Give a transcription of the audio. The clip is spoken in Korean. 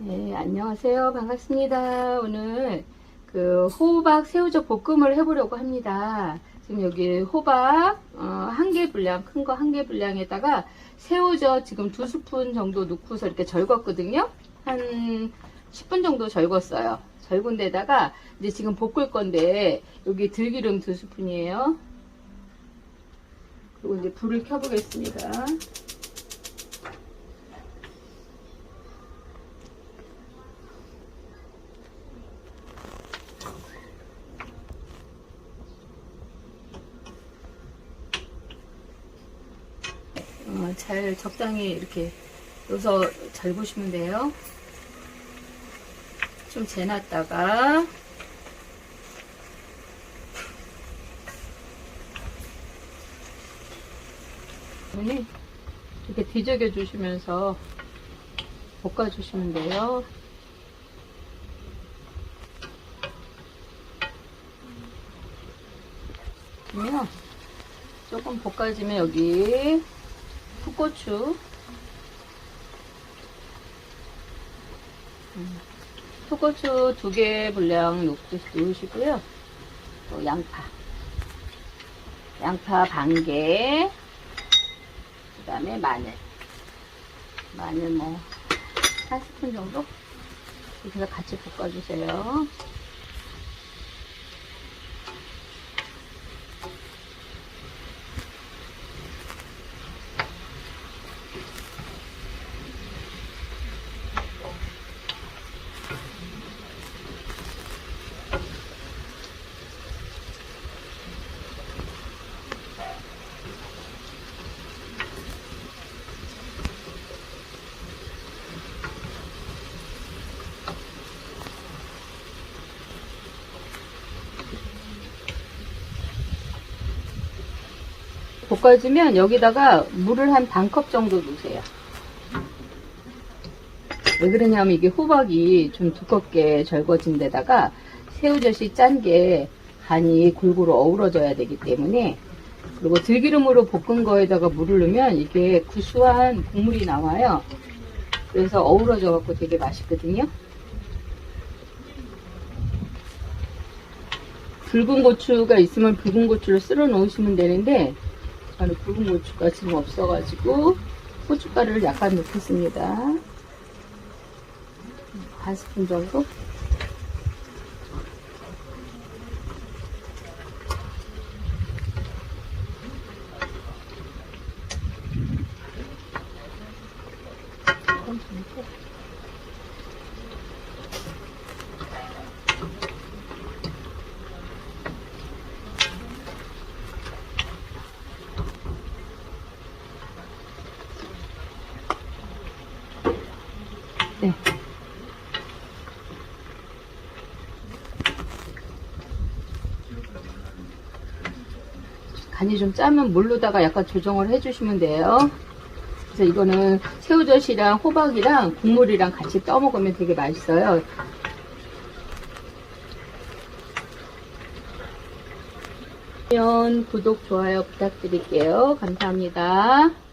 네, 안녕하세요. 반갑습니다. 오늘 그 호박 새우젓 볶음을 해보려고 합니다. 지금 여기 호박 어, 한개 분량, 큰 거 한 개 분량에다가 새우젓 지금 두 스푼 정도 넣고서 이렇게 절궜거든요. 한 10분 정도 절궜어요. 절군 데다가 이제 지금 볶을 건데 여기 들기름 두 스푼이에요. 그리고 이제 불을 켜보겠습니다. 어, 잘 적당히 이렇게 넣어서 잘 보시면 돼요. 좀 재놨다가 이렇게 뒤적여 주시면서 볶아 주시면 돼요. 그러면 조금 볶아지면 여기 풋고추. 음, 풋고추 두 개 분량 넣으시고요. 또 양파. 양파 반개. 그 다음에 마늘. 마늘 뭐 한 스푼 정도? 이렇게 같이 볶아주세요 볶아주면 여기다가 물을 한 반 컵 정도 넣으세요. 왜 그러냐면 이게 호박이 좀 두껍게 절거진 데다가 새우젓이 짠 게 간이 골고루 어우러져야 되기 때문에 그리고 들기름으로 볶은 거에다가 물을 넣으면 이게 구수한 국물이 나와요. 그래서 어우러져 갖고 되게 맛있거든요. 붉은 고추가 있으면 붉은 고추를 쓸어 넣으시면 되는데 저는 붉은 고추가 지금 없어가지고 고춧가루를 약간 넣겠습니다. 반 스푼 정도. 네. 간이 좀 짜면 물로다가 약간 조정을 해주시면 돼요. 그래서 이거는 새우젓이랑 호박이랑 국물이랑 같이 떠먹으면 되게 맛있어요. 구독, 좋아요 부탁드릴게요. 감사합니다.